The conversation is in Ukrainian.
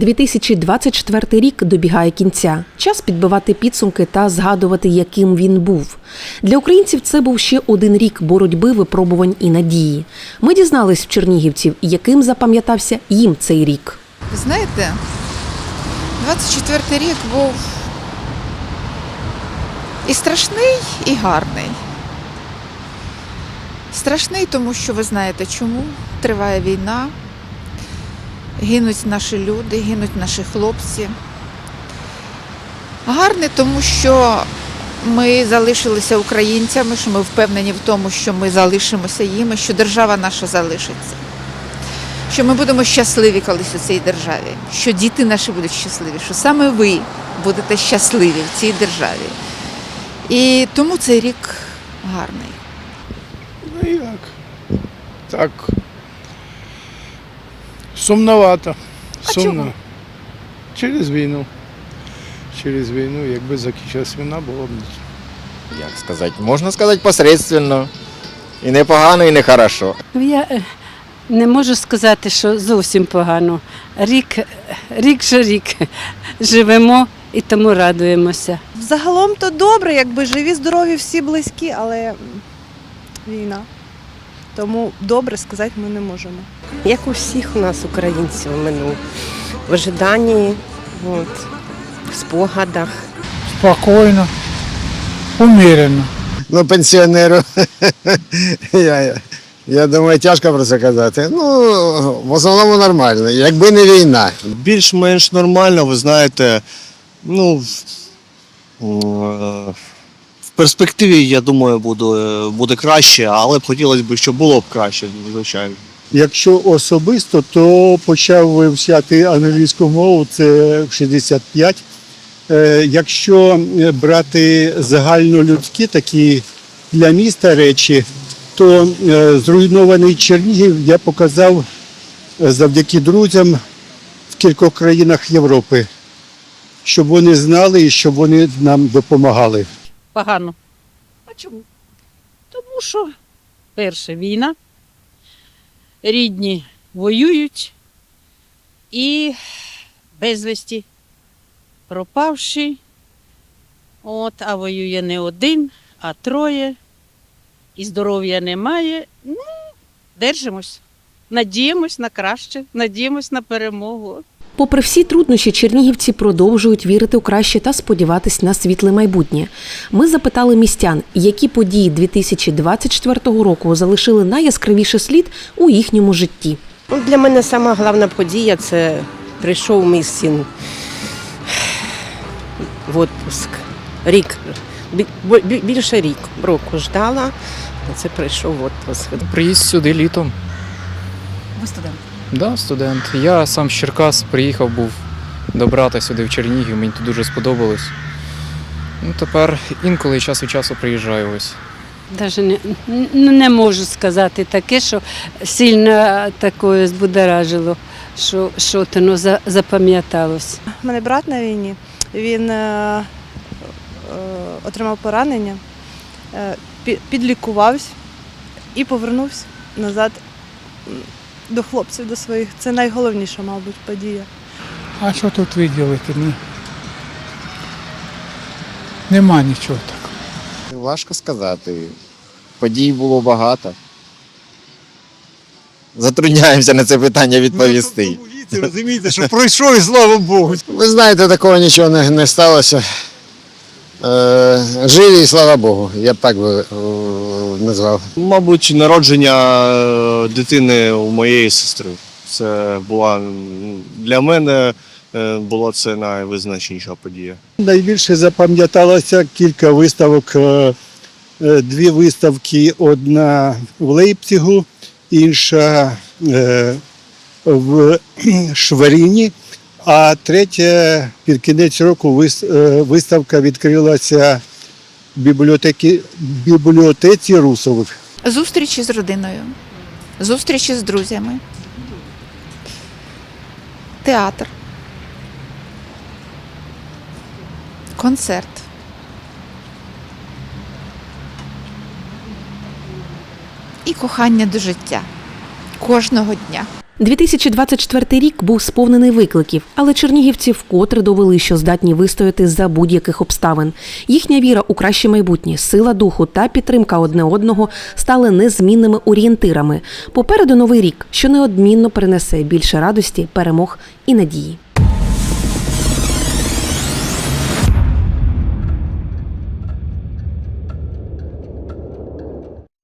2024 рік добігає кінця. Час підбивати підсумки та згадувати, яким він був. Для українців це був ще один рік боротьби, випробувань і надії. Ми дізнались в чернігівців, яким запам'ятався їм цей рік. Ви знаєте, 24 рік був і страшний, і гарний. Страшний, тому що ви знаєте, чому триває війна, гинуть наші люди, гинуть наші хлопці. Гарний, тому що ми залишилися українцями, що ми впевнені в тому, що ми залишимося їми, що держава наша залишиться що ми будемо щасливі колись у цій державі, що діти наші будуть щасливі, що саме ви будете щасливі в цій державі. І тому цей рік гарний. Ну як? Так. Сумновато. А Сумно. чому? Через війну. Через війну, якби закінчилась війна, було б як сказати, можна сказати посередственно. І не погано, і не хорошо. Ну, Я е, не можу сказати, що зовсім погано. Рік, рік же рік. Живемо і тому радуємося. Загалом то добре, якби живі, здорові, всі близькі, але м, війна. Тому добре сказати ми не можемо. як у всіх у нас українців минув. В ожиданні, от, в спогадах. спокійно, умірено. Ну, пенсіонеру. я, я думаю, тяжко про це казати. Ну, в основному нормально, якби не війна. більш-менш нормально, ви знаєте. Ну, е, в перспективі, я думаю, буде, буде краще, але б хотілося б, щоб було б краще, звичайно. Якщо особисто, то почав вивчати англійську мову, це 65. Е, Якщо е, брати загальнолюдські такі для міста речі, то е, зруйнований Чернігів я показав завдяки друзям в кількох країнах Європи, щоб вони знали і щоб вони нам допомагали. Погано. А чому? Тому що перше війна, рідні воюють і безвісті пропавші. От, а воює не один, а троє. І здоров'я немає. Ну, держимось. Надіємось на краще, надіємось на перемогу. Попри всі труднощі, чернігівці продовжують вірити у краще та сподіватись на світле майбутнє. Ми запитали містян, які події 2024 року залишили найяскравіший слід у їхньому житті. Ну, Для мене сама головна подія це прийшов мій син в відпуск. Рік. Бі- бі- Більше рік року ждала, це прийшов в відпуск. Приїзд сюди літом. Ви студент. Да, студент. Я сам з Черкас приїхав був до брата сюди в Чернігів, мені тут дуже сподобалось. Ну, тепер інколи час від часу приїжджаю ось. Даже не, н- не можу сказати таке, що сильно такое збудоражило, що, що воно за- запам'яталось. У мене брат на війні, він е, е, отримав поранення, е, підлікувався і повернувся назад до хлопців, до своїх. Це найголовніша, мабуть, подія. А що тут виділити? Ні. Нема нічого такого. Важко сказати. Подій було багато. Затрудняємося на це питання відповісти. Розумієте, що пройшов і слава Богу. Ви знаєте, такого нічого не, не сталося. Е, живі, і слава Богу, я б так би е, назвав. Мабуть, народження е, дитини у моєї сестри. Це була для мене була це найвизначніша подія. Найбільше запам'яталося кілька виставок. Дві виставки: одна в Лейпцигу, інша в Шваріні, а третя під кінець року е, виставка відкрилася в бібліотеці, бібліотеці Русових. Зустрічі з родиною, зустрічі з друзями, театр, концерт. І кохання до життя кожного дня. 2024 рік був сповнений викликів, але чернігівці вкотре довели, що здатні вистояти за будь-яких обставин. Їхня віра у краще майбутнє, сила духу та підтримка одне одного стали незмінними орієнтирами. Попереду новий рік, що неодмінно принесе більше радості, перемог і надії.